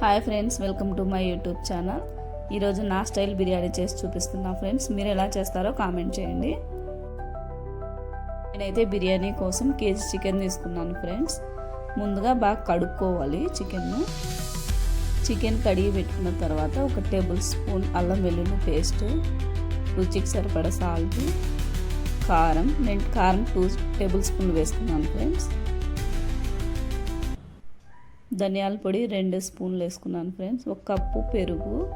Hi friends welcome to my YouTube channel ఈరోజు నా style biryani చేసి చూపిస్తున్నా ఫ్రెండ్స్ మీరు ఎలా చేస్తారో కామెంట్ చేయండి. నేనైతే బిర్యానీ కోసం కేజీ చికెన్ తీసుకున్నాను ఫ్రెండ్స్ ముందుగా బాగా కడుక్కోవాలి చికెన్ను చికెన్ కడిగి పెట్టుకున్న తర్వాత ఒక టేబుల్ స్పూన్ అల్లం వెల్లుల్లి పేస్ట్ రుచికి సరిపడా సాల్ట్ కారం. నేను కారం టూ టేబుల్ స్పూన్లు వేసుకున్నాను ఫ్రెండ్స్ ధనియాల పొడి రెండు స్పూన్లు వేసుకున్నాను ఫ్రెండ్స్. ఒక కప్పు పెరుగు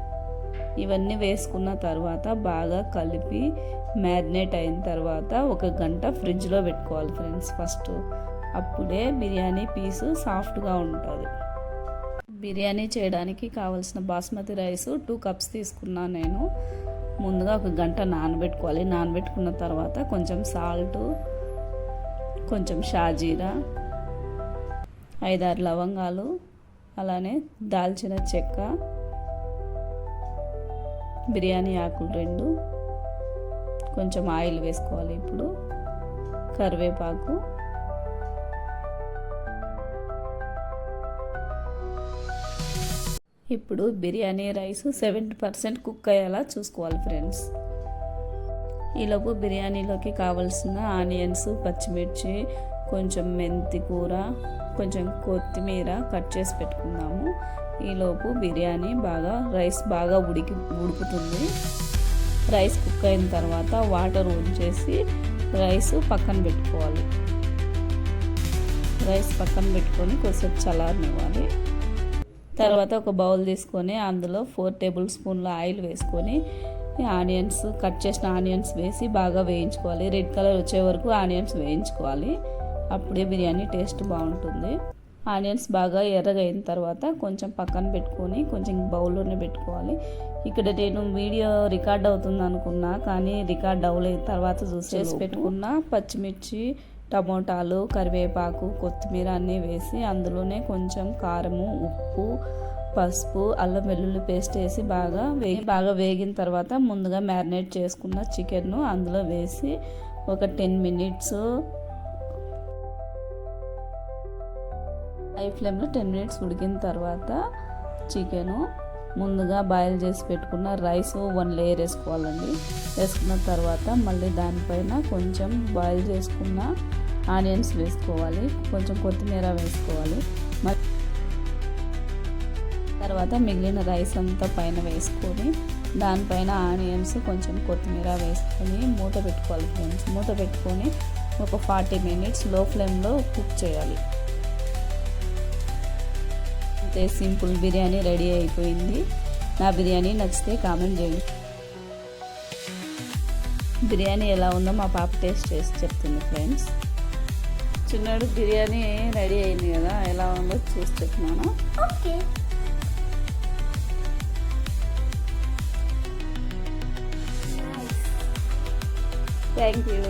ఇవన్నీ వేసుకున్న తర్వాత బాగా కలిపి మ్యారినేట్ అయిన తర్వాత ఒక గంట ఫ్రిడ్జ్లో పెట్టుకోవాలి ఫ్రెండ్స్ ఫస్ట్. అప్పుడే బిర్యానీ పీసు సాఫ్ట్గా ఉంటుంది. బిర్యానీ చేయడానికి కావలసిన బాస్మతి రైస్ టూ కప్స్ తీసుకున్నాను నేను. ముందుగా ఒక గంట నానబెట్టుకోవాలి. నానబెట్టుకున్న తర్వాత కొంచెం సాల్ట్ కొంచెం షాజీరా ఐదారు లవంగాలు అలానే దాల్చిన చెక్క బిర్యానీ ఆకులు రెండు కొంచెం ఆయిల్ వేసుకోవాలి ఇప్పుడు కరివేపాకు. ఇప్పుడు biryani rice seventy percent cook అయ్యేలా చూసుకోవాలి ఫ్రెండ్స్. ఈలోపు బిర్యానీలోకి కావలసిన ఆనియన్స్ పచ్చిమిర్చి కొంచెం మెంతి కూర కొంచెం కొత్తిమీర కట్ చేసి పెట్టుకుందాము. ఈలోపు బిర్యానీ బాగా రైస్ బాగా ఉడికి ఉడుకుతుంది. రైస్ కుక్ అయిన తర్వాత వాటర్ ఉంచేసి రైస్ పక్కన పెట్టుకోవాలి. రైస్ పక్కన పెట్టుకొని కొద్దిసేపు చల్లారనివ్వాలి. తర్వాత ఒక బౌల్ తీసుకొని అందులో ఫోర్ టేబుల్ స్పూన్ల ఆయిల్ వేసుకొని ఆనియన్స్ కట్ చేసిన ఆనియన్స్ వేసి బాగా వేయించుకోవాలి. రెడ్ కలర్ వచ్చే వరకు ఆనియన్స్ వేయించుకోవాలి. అప్పుడే బిర్యానీ టేస్ట్ బాగుంటుంది. ఆనియన్స్ బాగా ఎర్రగా అయిన తర్వాత కొంచెం పక్కన పెట్టుకొని కొంచెం బౌల్లోనే పెట్టుకోవాలి. ఇక్కడ నేను వీడియో రికార్డ్ అవుతుంది అనుకున్నా కానీ రికార్డ్ అవ్వలేదు. తర్వాత చూసేసి పెట్టుకున్న పచ్చిమిర్చి టమోటాలు కరివేపాకు కొత్తిమీర అన్నీ వేసి అందులోనే కొంచెం కారము ఉప్పు పసుపు అల్లం వెల్లుల్లి పేస్ట్ వేసి బాగా వేగి బాగా వేగిన తర్వాత ముందుగా మ్యారినేట్ చేసుకున్న చికెన్ను అందులో వేసి ఒక టెన్ మినిట్స్ హై ఫ్లేమ్లో టెన్ మినిట్స్ ఉడికిన తర్వాత చికెను ముందుగా బాయిల్ చేసి పెట్టుకున్న రైస్ వన్ లేయర్ వేసుకోవాలండి. వేసుకున్న తర్వాత మళ్ళీ దానిపైన కొంచెం బాయిల్ చేసుకున్న ఆనియన్స్ వేసుకోవాలి. కొంచెం కొత్తిమీర వేసుకోవాలి. తర్వాత మిగిలిన రైస్ అంతా పైన వేసుకొని దానిపైన ఆనియన్స్ కొంచెం కొత్తిమీర వేసుకొని మూత పెట్టుకోవాలి ఫ్రెండ్స్. మూత పెట్టుకొని ఒక ఫార్టీ మినిట్స్లో ఫ్లేమ్లో కుక్ చేయాలి. అంతే సింపుల్ బిర్యానీ రెడీ అయిపోయింది. నా బిర్యానీ నచ్చితే కామెంట్ చేయండి. బిర్యానీ ఎలా ఉందో మా పాప టేస్ట్ చేసి చెప్తుంది ఫ్రెండ్స్. చిన్నడు బిర్యానీ రెడీ అయింది కదా ఎలా ఉందో చూసి చెప్తున్నాను. ఓకే. Thank you